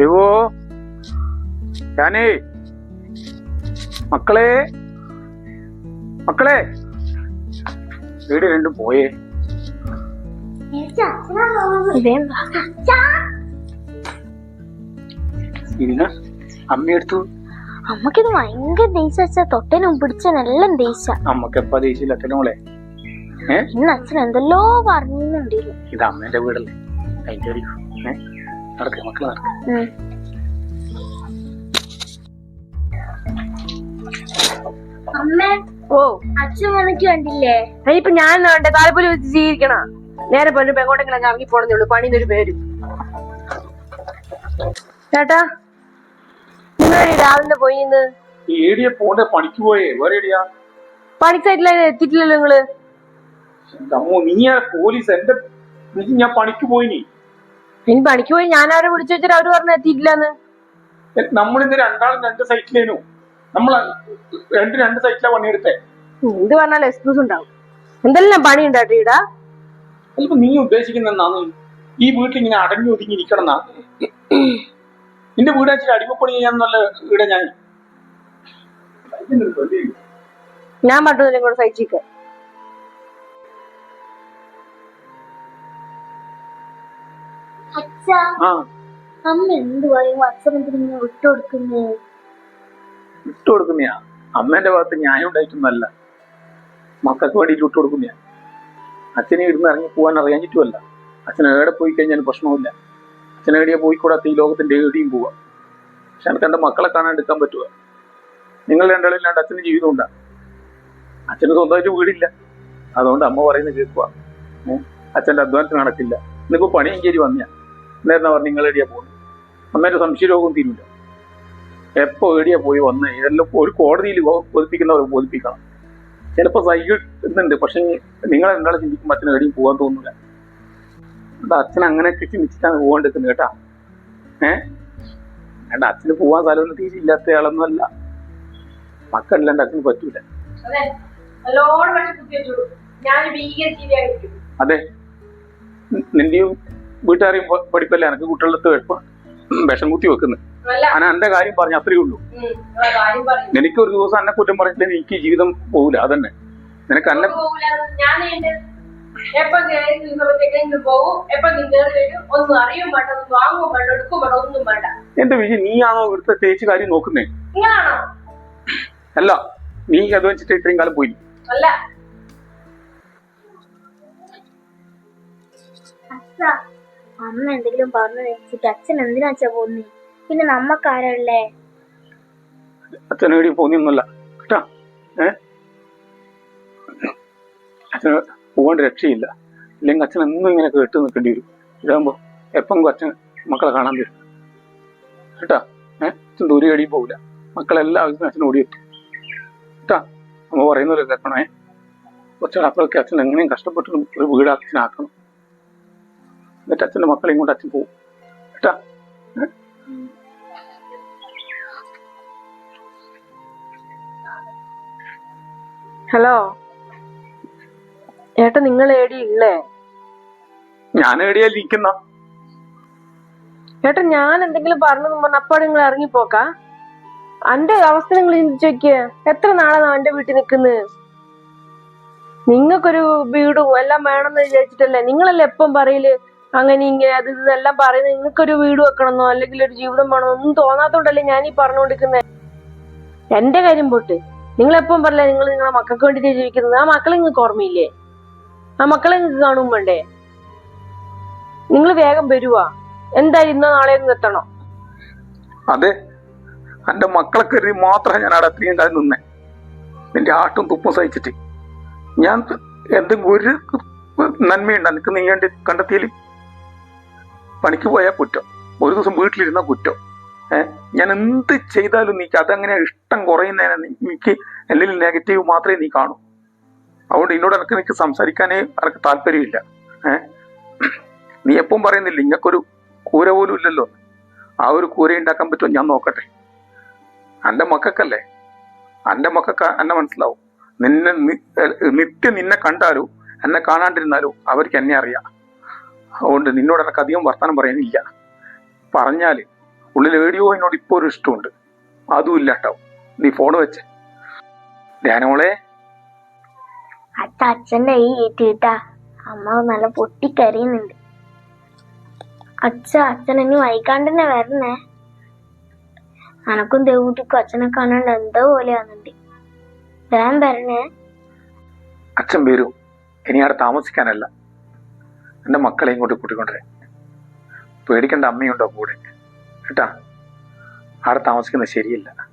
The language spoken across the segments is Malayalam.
ശിവോ ഞാനേ മക്കളെ മക്കളെ വീട് രണ്ടും പോയേ. ഇന്ന് അമ്മയെടുത്തു അമ്മക്കിത് ഭയങ്കര ദേശ അച്ഛാ. തൊട്ടനും പിടിച്ച ദേശ അമ്മയ്ക്ക് എപ്പാ ദേഷ്യമില്ല അച്ഛനോളെ ഏ? ഇന്ന് അച്ഛൻ എന്തെല്ലോ പറഞ്ഞിട്ടുണ്ടല്ലോ ഇത് അമ്മേന്റെ വീടല്ലേ? അതിന്റെ ഒരു ഏ നടക്ക് മക്കൾ നടക്ക് ഓ. അച്ഛൻ വന്നിട്ട് കണ്ടില്ലേ? അതിനിപ്പോ ഞാൻ വേണ്ട താലപ്പൊലി വെച്ച് ജീവിക്കണ. നേരെ പോലും എങ്ങോട്ടെങ്കിലും ഇറങ്ങി പോണെന്നേ ഉള്ളൂ. പണിന്നൊരു പേര്. ചേട്ടാ നിങ്ങൾ രാവിലെ പോയി ഏടിയ പോണ്ട പണിക്ക് പോയേ? വേറെ ഏടിയാ? പണി സൈറ്റിൽ എത്തിയിട്ടില്ലല്ലോ നിങ്ങൾ. നീ നീയാ പോലീസ്. എന്റെ ഞാൻ പണിക്ക് പോയിനി. ഇനി പണിക്ക് പോയി ഞാൻ അവരെ വിളിച്ചു വെച്ചിട്ട് അവർ പറഞ്ഞു എത്തിയിട്ടില്ലെന്ന്? നമ്മളിത് രണ്ടാളും രണ്ട് സൈറ്റിലേനു നമ്മൾ രണ്ട് രണ്ട് സൈറ്റിലാ പണിയെടുത്തേ. എന്ത് പറഞ്ഞാലും എക്സ്ക്യൂസ് ഉണ്ടാവും. എന്തെല്ലാം പണി ഉണ്ടാട്ടോ നീ ഉദ്ദേശിക്കുന്ന എന്നാന്ന് ഈ വീട്ടിൽ ഇങ്ങനെ അടഞ്ഞു ഒതുങ്ങി ഇരിക്കണം എന്നാ നിന്റെ വീട് വെച്ചിട്ട് അടിമപ്പണി ചെയ്യാന്നുള്ള ഇവിടെ ഞാൻ. ഞാൻ പറ്റുന്നില്ല കൂടെ സഹിച്ചിക്ക് അമ്മ എന്ത് പറയും അച്ഛൻ എന്തിനാ വിട്ടുകൊടുക്കുന്നേ? വിട്ടു കൊടുക്കുന്നയാ അമ്മേന്റെ ഭാഗത്ത് ന്യായം ഉണ്ടായിട്ടൊന്നല്ല മക്കൾക്ക് വേണ്ടിയിട്ട് വിട്ടു കൊടുക്കുന്നയാ അച്ഛനെ ഇരുന്ന് ഇറങ്ങി പോകാൻ അറിയാഞ്ഞിട്ടുമല്ല അച്ഛൻ എവിടെ പോയി കഴിഞ്ഞാൽ പ്രശ്നമില്ല അച്ഛൻ എവിടെയാ പോയിക്കൂടാത്ത ഈ ലോകത്തിന്റെ എവിടെയും പോവാ. പക്ഷെ എനിക്ക് എന്റെ മക്കളെ കാണാൻ എടുക്കാൻ പറ്റുക നിങ്ങൾ രണ്ടാളില്ലാണ്ട് അച്ഛന് ജീവിതം ഉണ്ടാ അച്ഛന് സ്വന്തമായിട്ട് വീടില്ല. അതുകൊണ്ട് അമ്മ പറയുന്നത് കേൾക്കുക അച്ഛന്റെ അധ്വാനത്തിന് നടക്കില്ല. ഇന്നിപ്പോ പണിയെങ്കേരി വന്നിയാ. നേരം പറഞ്ഞു നിങ്ങൾ എടിയാ പോകുന്നത്? അമ്മേന്റെ സംശയരോഗം തീരില്ല എപ്പോൾ എടിയാ പോയി വന്ന്? ഇതെല്ലാം ഒരു കോടതിയിൽ ബോധിപ്പിക്കുന്നവർ ബോധിപ്പിക്കണം. ചിലപ്പോൾ സഹിക്കുന്നുണ്ട് പക്ഷെ നിങ്ങൾ എന്താണ് ചിന്തിക്കുമ്പോൾ അച്ഛൻ എവിടെയും പോകാൻ തോന്നില്ല എന്താ അച്ഛൻ അങ്ങനെയൊക്കെ ചിന്തിച്ചിട്ടാണ് പോകാണ്ടിരിക്കുന്നത് കേട്ടാ. ഏ? വേണ്ട അച്ഛന് പോകാൻ സ്ഥലമൊന്നും തീരെ ഇല്ലാത്ത ആളൊന്നുമല്ല മക്കളില്ലാണ്ട് അച്ഛന് പറ്റൂല. അതെ. നിന്റെയും വീട്ടുകാരെയും പഠിപ്പല്ലേ? എനിക്ക് കുട്ടികളുടെ വിഷം കുത്തി വെക്കുന്നത് അന എന്റെ കാര്യം പറഞ്ഞു അത്രയേ ഉള്ളൂ. എനിക്ക് നിനക്ക് ഒരു ദിവസം എന്നെ കുറ്റം പറഞ്ഞിട്ട് എനിക്ക് ജീവിതം പോകില്ല അതന്നെ. നിനക്ക് എന്നെ എന്റെ എപ്പോ കയറി നിന്നപ്പോഴത്തേക്കും പോകും എപ്പോ നീ കയറി വരും. ഒന്നും അറിയും വേണ്ട ഒന്നും വാങ്ങും വേണ്ട എടുക്കും വേണ്ട ഒന്നും വേണ്ട. എന്റെ വിജയ് നീയാണോ ഇവിടുത്തെ തേച്ച് കാര്യം നോക്കുന്നേ? നിങ്ങളാണോ? അല്ല നീ അത് വെച്ചിട്ട് ഇത്രയും കാലം പോയി. അല്ല. അച്ഛാ അമ്മ എന്തെങ്കിലും പറഞ്ഞു വെച്ചിട്ട് അച്ഛൻ എന്തിനാ അച്ഛാ പോകുന്നേ പിന്നെ നമ്മക്കാരല്ലേ? അച്ഛൻ എവിടെയും പോന്നിയൊന്നുമല്ല. കേട്ടാ? ഏ? അച്ഛന് പോകേണ്ട രക്ഷയില്ല. ഇല്ലെങ്കിൽ അച്ഛൻ എന്നും ഇങ്ങനെ കേട്ട് നിൽക്കേണ്ടി വരും. ഇതാകുമ്പോ എപ്പം അച്ഛൻ? മക്കളെ കാണാൻ വരും. കേട്ടാ? ഏ? അച്ഛൻ ദൂരെ എവിടെയും പോകില്ല മക്കളെല്ലാം ആവശ്യത്തിന് അച്ഛൻ ഓടിയെത്തും കേട്ടാ? അമ്മ പറയുന്നവരെ കേൾക്കണേ കുറച്ച് അച്ഛൻ എങ്ങനെയും കഷ്ടപ്പെട്ട് ഒരു വീട് അച്ഛനാക്കണം. എന്നിട്ട് അച്ഛന്റെ മക്കളെയും കൊണ്ട് അച്ഛൻ പോവും. കേട്ടാ? ഹലോ? ഏട്ടാ നിങ്ങൾ ഏടി ഇല്ലേ? ഞാൻ എവിടെയാ ഇരിക്കുന്ന. ഏട്ടാ ഞാൻ എന്തെങ്കിലും പറഞ്ഞു അപ്പാടെ നിങ്ങൾ ഇറങ്ങിപ്പോക്കാ? അന്റെ അവസ്ഥ നിങ്ങൾ ചിന്തിച്ചു എത്ര നാളാണ് അവന്റെ വീട്ടിൽ നിൽക്കുന്നത് നിങ്ങൾക്കൊരു വീടും എല്ലാം വേണമെന്ന് വിചാരിച്ചിട്ടല്ലേ? നിങ്ങളല്ലേ എപ്പം പറയൽ? അങ്ങനെ ഇങ്ങനെ അത് ഇതെല്ലാം പറയുന്നത് നിങ്ങൾക്കൊരു വീട് വെക്കണമെന്നോ അല്ലെങ്കിൽ ഒരു ജീവിതം വേണമെന്നോ ഒന്നും തോന്നാത്തോണ്ടല്ലേ ഞാൻ ഈ പറഞ്ഞുകൊണ്ടിരിക്കുന്നത് എന്റെ കാര്യം പോട്ട്. നിങ്ങൾ എപ്പം പറയില്ല നിങ്ങൾ നിങ്ങളെ മക്കൾക്ക് വേണ്ടിയിട്ട് ജീവിക്കുന്നത്. ആ മക്കളെ നിങ്ങൾക്ക് ഓർമ്മയില്ലേ? ആ മക്കളെ നിങ്ങൾക്ക് കാണും വേണ്ടേ? നിങ്ങൾ വേഗം വരുവാ. എന്താ ഇന്നോ നാളെ ഒന്ന് എത്തണം. അതെ. എന്റെ മക്കളെ കരുതി മാത്രം ഞാൻ അവിടെ അത്രയും കാലം നിന്നേ. നിന്റെ ആട്ടും തുപ്പും സഹിച്ചിട്ട്. ഞാൻ എന്തെങ്കിലും ഒരു നന്മയുണ്ടോ. നിനക്ക് നീ വേണ്ടി കണ്ടെത്തിയാൽ പണിക്ക് പോയാൽ കുറ്റം. ഒരു ദിവസം വീട്ടിലിരുന്ന കുറ്റം. ഏഹ് ഞാൻ എന്ത് ചെയ്താലും നീക്ക് അതങ്ങനെ ഇഷ്ടം കുറയുന്നതിനെ നീക്ക് എല്ലാം നെഗറ്റീവ് മാത്രമേ നീ കാണൂ. അതുകൊണ്ട് എന്നോട് എനിക്ക് എനിക്ക് സംസാരിക്കാനേ എനിക്ക് താല്പര്യമില്ല. ഏഹ് നീ എപ്പം പറയുന്നില്ല ഇങ്ങക്കൊരു കൂര പോലും ഇല്ലല്ലോ. ആ ഒരു കൂര ഉണ്ടാക്കാൻ പറ്റുമോ ഞാൻ നോക്കട്ടെ. എന്റെ മക്കൾക്കല്ലേ? എന്റെ മക്കൾക്ക് എന്നെ മനസ്സിലാവും. നിന്നെ നിത്യം നിന്നെ കണ്ടാലോ എന്നെ കാണാണ്ടിരുന്നാലോ അവർക്ക് എന്നെ അറിയാം. അതുകൊണ്ട് നിന്നോട് എനിക്ക് അധികം വർത്തമാനം പറയാനില്ല. പറഞ്ഞാൽ ഉള്ളിൽ ഏടിയോ എന്നോട് ഇപ്പോൾ ഒരു ഇഷ്ടമുണ്ട്. അതും ഇല്ല കേട്ടോ നീ ഫോൺ വെച്ച്. ധ്യാനമോളെ അച്ഛ അച്ഛന്റെ ഈ ഏറ്റിട്ടാ അമ്മ നല്ല പൊട്ടിക്കരയുന്നുണ്ട്. അച്ഛ അച്ഛൻ ഇനി വൈകാണ്ട് തന്നെ വരണേ. അനക്കും ദേവൂട്ടിക്കും അച്ഛനെ കാണാണ്ട് എന്തോ പോലെയാന്നുണ്ട് വേഗം വരണേ. അച്ഛൻ വരും. ഇനി അവിടെ താമസിക്കാനല്ല. എന്റെ മക്കളെയും ഇങ്ങോട്ട് കൂട്ടിക്കൊണ്ടുവരാൻ പേടിക്കേണ്ട അമ്മയുണ്ടോ കൂടെ? കേട്ടാ? അവിടെ താമസിക്കുന്നത് ശരിയല്ല.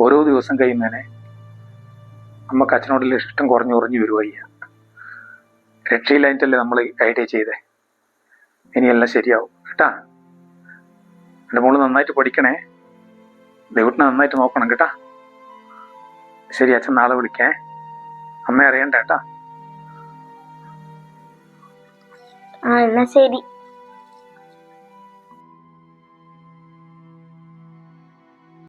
ഓരോ ദിവസം കഴിയുന്നതിനെ നമുക്ക് അച്ഛനോടുള്ള ഇഷ്ടം കുറഞ്ഞു കുറഞ്ഞു വരുവയ്യ. രക്ഷയില്ലായിട്ടല്ലേ നമ്മൾ ഐഡിയ ചെയ്തേ? ഇനിയെല്ലാം ശരിയാവും. കേട്ടാ? എന്റെ മോൾ നന്നായിട്ട് പഠിക്കണേ. ദൈവത്തിനെ നന്നായിട്ട് നോക്കണം കേട്ടാ? ശരി അച്ഛൻ നാളെ വിളിക്കേ. അമ്മ അറിയണ്ട കേട്ടാ? ആ എന്നാ ശരി